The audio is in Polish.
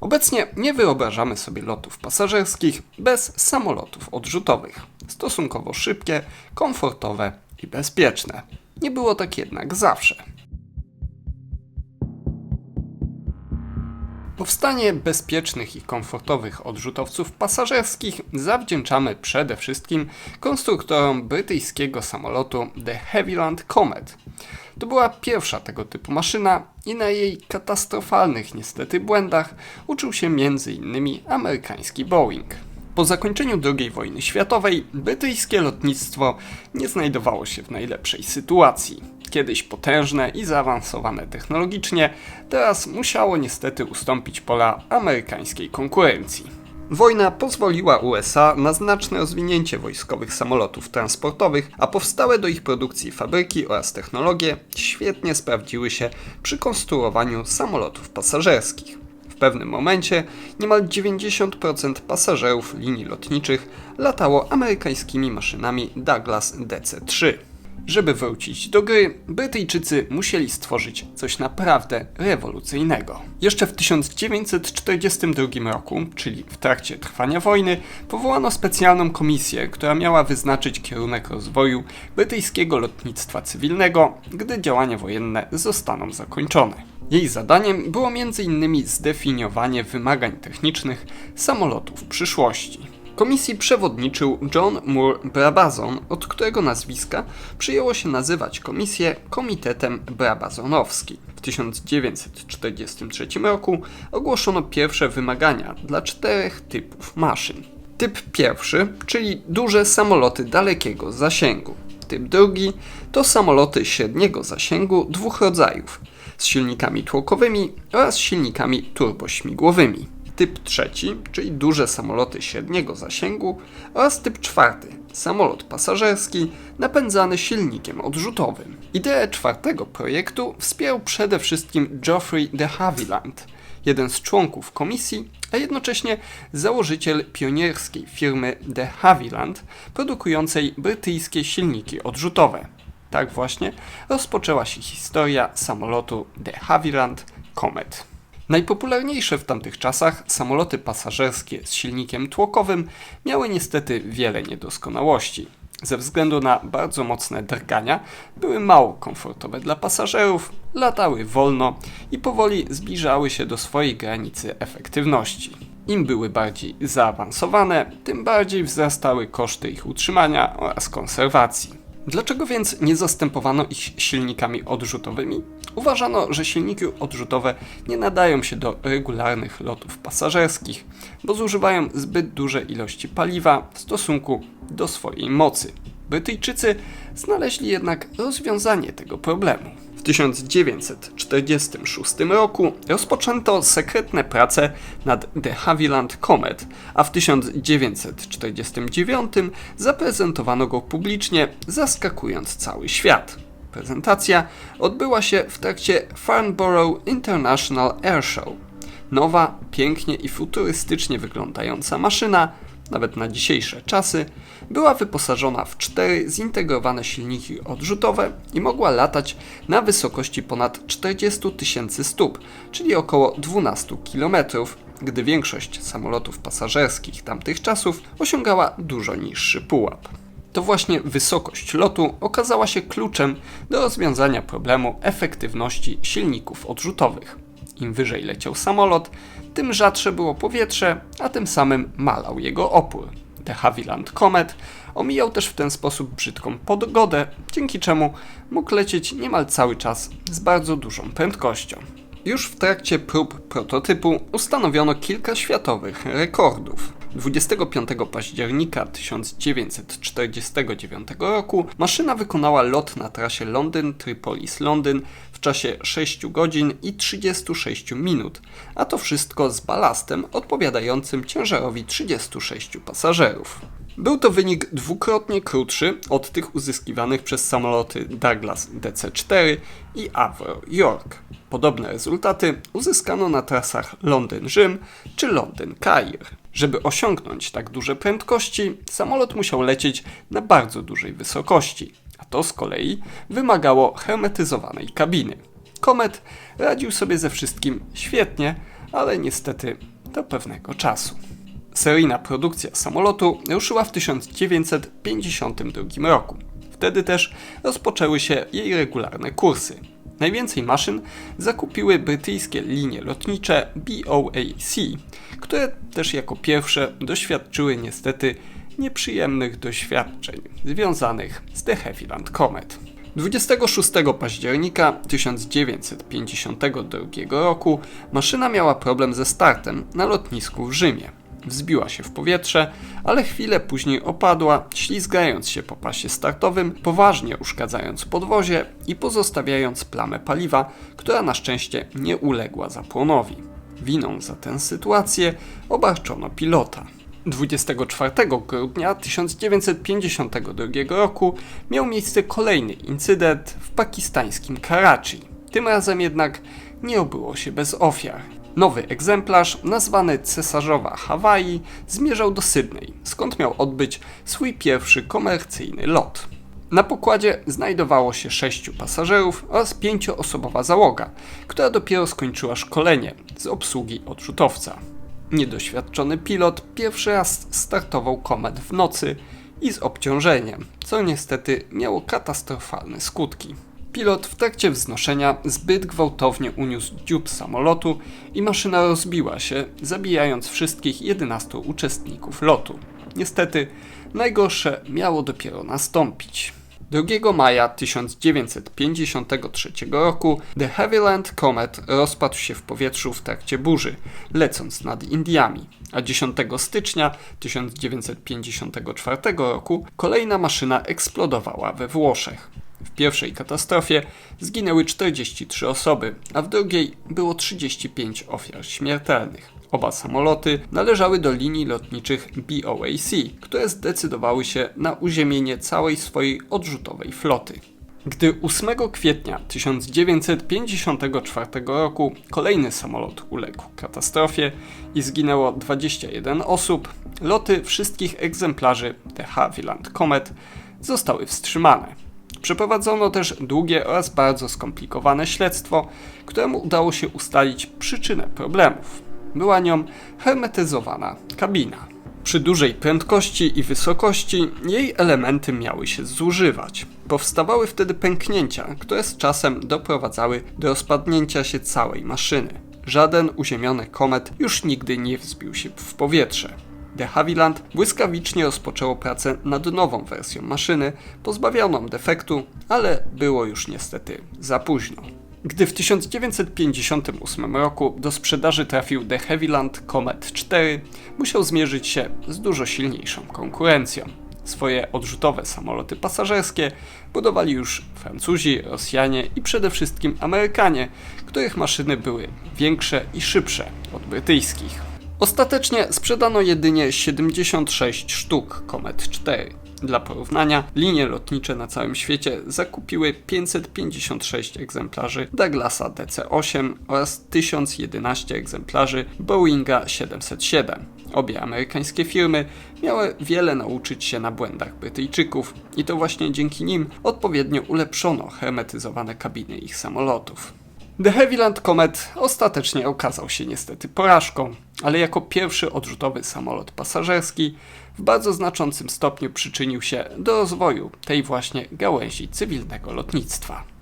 Obecnie nie wyobrażamy sobie lotów pasażerskich bez samolotów odrzutowych. Stosunkowo szybkie, komfortowe i bezpieczne. Nie było tak jednak zawsze. Powstanie bezpiecznych i komfortowych odrzutowców pasażerskich zawdzięczamy przede wszystkim konstruktorom brytyjskiego samolotu The Havilland Comet. To była pierwsza tego typu maszyna i na jej katastrofalnych niestety błędach uczył się m.in. amerykański Boeing. Po zakończeniu II wojny światowej brytyjskie lotnictwo nie znajdowało się w najlepszej sytuacji. Kiedyś potężne i zaawansowane technologicznie, teraz musiało niestety ustąpić pola amerykańskiej konkurencji. Wojna pozwoliła USA na znaczne rozwinięcie wojskowych samolotów transportowych, a powstałe do ich produkcji fabryki oraz technologie świetnie sprawdziły się przy konstruowaniu samolotów pasażerskich. W pewnym momencie niemal 90% pasażerów linii lotniczych latało amerykańskimi maszynami Douglas DC-3. Żeby wrócić do gry, Brytyjczycy musieli stworzyć coś naprawdę rewolucyjnego. Jeszcze w 1942 roku, czyli w trakcie trwania wojny, powołano specjalną komisję, która miała wyznaczyć kierunek rozwoju brytyjskiego lotnictwa cywilnego, gdy działania wojenne zostaną zakończone. Jej zadaniem było m.in. zdefiniowanie wymagań technicznych samolotów przyszłości. Komisji przewodniczył John Moore Brabazon, od którego nazwiska przyjęło się nazywać komisję Komitetem Brabazonowski. W 1943 roku ogłoszono pierwsze wymagania dla czterech typów maszyn. Typ pierwszy, czyli duże samoloty dalekiego zasięgu. Typ drugi to samoloty średniego zasięgu dwóch rodzajów z silnikami tłokowymi oraz silnikami turbośmigłowymi typ trzeci, czyli duże samoloty średniego zasięgu oraz typ czwarty, samolot pasażerski napędzany silnikiem odrzutowym. Ideę czwartego projektu wspierał przede wszystkim Geoffrey de Havilland, jeden z członków komisji, a jednocześnie założyciel pionierskiej firmy de Havilland, produkującej brytyjskie silniki odrzutowe. Tak właśnie rozpoczęła się historia samolotu de Havilland Comet. Najpopularniejsze w tamtych czasach samoloty pasażerskie z silnikiem tłokowym miały niestety wiele niedoskonałości. Ze względu na bardzo mocne drgania były mało komfortowe dla pasażerów, latały wolno i powoli zbliżały się do swojej granicy efektywności. Im były bardziej zaawansowane, tym bardziej wzrastały koszty ich utrzymania oraz konserwacji. Dlaczego więc nie zastępowano ich silnikami odrzutowymi? Uważano, że silniki odrzutowe nie nadają się do regularnych lotów pasażerskich, bo zużywają zbyt duże ilości paliwa w stosunku do swojej mocy. Brytyjczycy znaleźli jednak rozwiązanie tego problemu. W 1946 roku rozpoczęto sekretne prace nad de Havilland Comet, a w 1949 zaprezentowano go publicznie, zaskakując cały świat. Prezentacja odbyła się w trakcie Farnborough International Air Show. Nowa, pięknie i futurystycznie wyglądająca maszyna, nawet na dzisiejsze czasy, była wyposażona w cztery zintegrowane silniki odrzutowe i mogła latać na wysokości ponad 40 tysięcy stóp, czyli około 12 km, gdy większość samolotów pasażerskich tamtych czasów osiągała dużo niższy pułap. To właśnie wysokość lotu okazała się kluczem do rozwiązania problemu efektywności silników odrzutowych. Im wyżej leciał samolot, tym rzadsze było powietrze, a tym samym malał jego opór. De Havilland Comet omijał też w ten sposób brzydką pogodę, dzięki czemu mógł lecieć niemal cały czas z bardzo dużą prędkością. Już w trakcie prób prototypu ustanowiono kilka światowych rekordów. 25 października 1949 roku maszyna wykonała lot na trasie Londyn-Tripolis-Londyn w czasie 6 godzin i 36 minut, a to wszystko z balastem odpowiadającym ciężarowi 36 pasażerów. Był to wynik dwukrotnie krótszy od tych uzyskiwanych przez samoloty Douglas DC-4 i Avro York. Podobne rezultaty uzyskano na trasach Londyn-Rzym czy Londyn-Kair. Żeby osiągnąć tak duże prędkości, samolot musiał lecieć na bardzo dużej wysokości, a to z kolei wymagało hermetyzowanej kabiny. Komet radził sobie ze wszystkim świetnie, ale niestety do pewnego czasu. Seryjna produkcja samolotu ruszyła w 1952 roku. Wtedy też rozpoczęły się jej regularne kursy. Najwięcej maszyn zakupiły brytyjskie linie lotnicze BOAC, które też jako pierwsze doświadczyły niestety nieprzyjemnych doświadczeń związanych z The Havilland Comet. 26 października 1952 roku maszyna miała problem ze startem na lotnisku w Rzymie. Wzbiła się w powietrze, ale chwilę później opadła, ślizgając się po pasie startowym, poważnie uszkadzając podwozie i pozostawiając plamę paliwa, która na szczęście nie uległa zapłonowi. Winą za tę sytuację obarczono pilota. 24 grudnia 1952 roku miał miejsce kolejny incydent w pakistańskim Karachi. Tym razem jednak nie obyło się bez ofiar. Nowy egzemplarz, nazwany Cesarzowa Hawaii, zmierzał do Sydney, skąd miał odbyć swój pierwszy komercyjny lot. Na pokładzie znajdowało się sześciu pasażerów oraz pięcioosobowa załoga, która dopiero skończyła szkolenie z obsługi odrzutowca. Niedoświadczony pilot pierwszy raz startował komet w nocy i z obciążeniem, co niestety miało katastrofalne skutki. Pilot w trakcie wznoszenia zbyt gwałtownie uniósł dziób samolotu i maszyna rozbiła się, zabijając wszystkich 11 uczestników lotu. Niestety, najgorsze miało dopiero nastąpić. 2 maja 1953 roku The Havilland Comet rozpadł się w powietrzu w trakcie burzy, lecąc nad Indiami, a 10 stycznia 1954 roku kolejna maszyna eksplodowała we Włoszech. Pierwszej katastrofie zginęły 43 osoby, a w drugiej było 35 ofiar śmiertelnych. Oba samoloty należały do linii lotniczych BOAC, które zdecydowały się na uziemienie całej swojej odrzutowej floty. Gdy 8 kwietnia 1954 roku kolejny samolot uległ katastrofie i zginęło 21 osób, loty wszystkich egzemplarzy The Havilland Comet zostały wstrzymane. Przeprowadzono też długie oraz bardzo skomplikowane śledztwo, któremu udało się ustalić przyczynę problemów. Była nią hermetyzowana kabina. Przy dużej prędkości i wysokości jej elementy miały się zużywać. Powstawały wtedy pęknięcia, które z czasem doprowadzały do rozpadnięcia się całej maszyny. Żaden uziemiony komet już nigdy nie wzbił się w powietrze. De Havilland błyskawicznie rozpoczęło pracę nad nową wersją maszyny, pozbawioną defektu, ale było już niestety za późno. Gdy w 1958 roku do sprzedaży trafił De Havilland Comet 4, musiał zmierzyć się z dużo silniejszą konkurencją. Swoje odrzutowe samoloty pasażerskie budowali już Francuzi, Rosjanie i przede wszystkim Amerykanie, których maszyny były większe i szybsze od brytyjskich. Ostatecznie sprzedano jedynie 76 sztuk Comet 4. Dla porównania, linie lotnicze na całym świecie zakupiły 556 egzemplarzy Douglasa DC-8 oraz 1011 egzemplarzy Boeinga 707. Obie amerykańskie firmy miały wiele nauczyć się na błędach Brytyjczyków i to właśnie dzięki nim odpowiednio ulepszono hermetyzowane kabiny ich samolotów. The Havilland Comet ostatecznie okazał się niestety porażką, ale jako pierwszy odrzutowy samolot pasażerski w bardzo znaczącym stopniu przyczynił się do rozwoju tej właśnie gałęzi cywilnego lotnictwa.